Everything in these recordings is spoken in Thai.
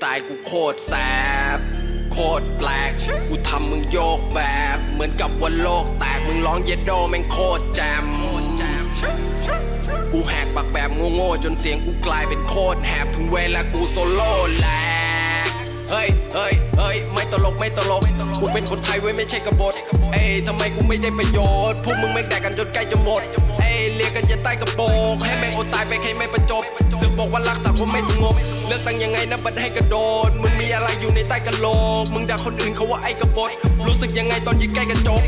ไตล์กูโคตรแสบโคตรแปลก กูทำมึงโยกแบบ เหมือนกับวันโลกแตกมึงร้องเยดโดแม่งโคตรแจมกูแหกปากแบบโง่ๆจนเสียงกูกลายเป็นโคตรแหบถึงเวลากูโซโล่แหลกเฮ้ยเฮ้ยเฮ้ยไม่ตลกไม่ตลก กูเป็นคนไทยไว้ไม่ใช่กบฏ เอ้ยทำไมกูไม่ได้ประโยชน์ พวกมึงไม่งแดกกันจนใกล้จะหมด เอ้ยเรียกกันจะใต้กระโปรงให้แม่ ตายไปใครไม่ประจบเสือกบอกว่ารักสังคมไม่สงบเลือกตั้งยังไงนะบัดให้กระโดด มึงมีอะไรอยู่ในใต้กระโหลก มึงด่าคนอื่นเขาว่าไอ้กระบฏรู้สึกยังไงตอนยิงใกล้กระจก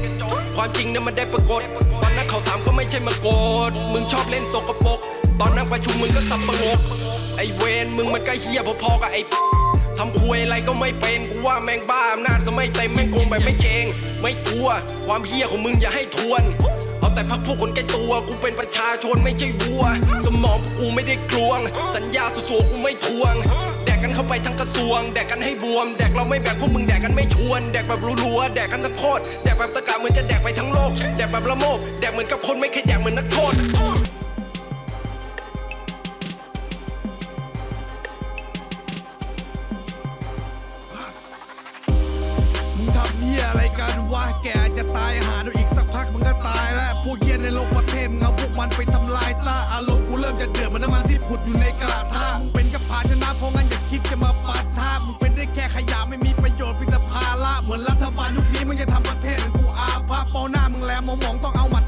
ความจริงเนี่ยมันได้ปรากฏตอนนั้นเขาถามก็ไม่ใช่มาโกดมึงชอบเล่นสกปรกตอนนั่งประชุมมึงก็สับประงกไอ้เวนมึงมันก็เฮียพอๆกับไอ้ทำควยอะไรก็ไม่เป็นกูว่าแม่งบ้าอำนาจก็ไม่เต็มแม่งโกงแบบไม่เกงไม่กลัว ความเฮี้ยของมึงอย่าให้ทวน แต่พักพวกคนใกล้ตัวกูเป็นประชาชนไม่ใช่วัว สมองกูไม่ได้กลวง สัญญาสัวๆกูไม่ทวง แดกกันเข้าไปทั้งกระทรวง แดกกันให้บวม แดกเราไม่แบกพวกมึงแดกกันไม่ชวน แดกแบบรัวๆแดกกันทั้งโคตรแดกแบบตะกาเหมือนจะแดกไปทั้งโลก แดกแบบละโมบแดกเหมือนกับคนไม่เคยแดกเหมือนนักโทษมึงทำเหี้ยอะไรกันวะแกจะตายหาดูอีกสักพักมึงก็ตายแล้ว พวกเยี่ยในโลกประเทศเงาพวกมันไปทำลายซะอารมณ์กูเริ่มจะเดือดเหมือนน้ำมันที่ผุดอยู่ในกระทะมึงเป็นกระพาชนะเพราะงั้นอย่าคิดจะมาปาท่ามึงเป็นได้แค่ขยะไม่มีประโยชน์เป็นแต่ภาระเหมือนรัฐบาลยุคนี้มันจะทำประเทศกูอาภัพเปาหน้ามึงแลมองมองต้องเอามา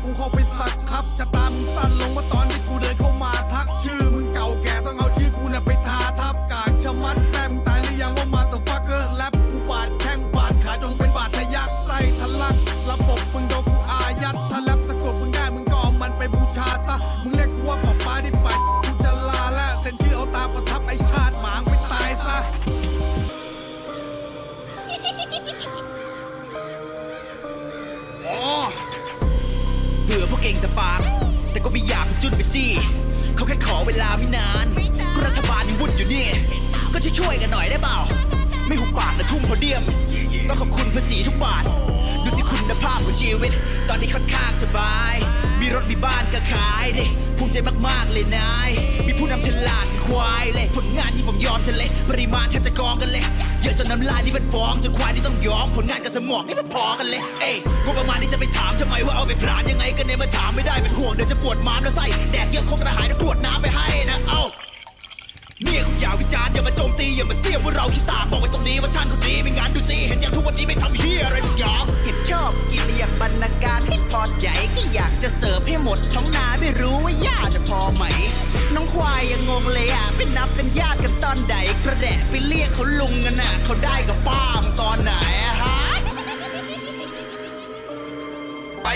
เก่งแต่ปาก แต่ก็ไม่อยากจุนไปจี้เขาแค่ขอเวลาไม่นานก็รัฐบาลยังวุ่นอยู่นี่ ก็ช่วยๆกันหน่อยได้เปล่า ไม่หุบปากและทุ่มโพเดียม ต้องขอบคุณภาษีทุกบาท คุณภาพของชีวิต ตอนนี้ค่อนข้างสบาย มีรถมีบ้านก็ขายดิภูมิใจมากๆเลยนาย มีผู้นำฉลาดควายเลย ผลงานที่ผมยอมทะเลปริมาณแทบจะกองกันเลย เยอะจนน้ำลายนี่มันฟองจนควายที่ต้องยอม ผลงานกับสมองนี่มันพอกันเลย เอ้ยงบประมาณนี้จะไปถามทำไมว่าเอาไปพรานยังไงกันเนี่ยมาถามไม่ได้เป็นห่วงเดี๋ยวจะปวดม้ามแล้วไส้แดกเยอะคงกระหายแล้วกรวดน้ำไปให้นะ เอ้าเนี่ยคุณอย่าวิจารณ์อย่ามาโจมตีอย่ามาเสียมว่าเราที่ตาบอกไว้ตรงนี้ว่าท่านคนนี้ไม่งานดูสิเห็นอย่างทุกวันนี้ไม่ทำเฮียอะไร นับเป็นญาติกันตอนใดกระแดะไปเรียกเขาลุงกันน่ะเขาได้กับป้ามงตอนไหนอะฮะ ไป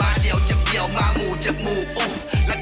มาเดี่ยวจับเดี่ยวมาหมู่จับหมู่โอ้และ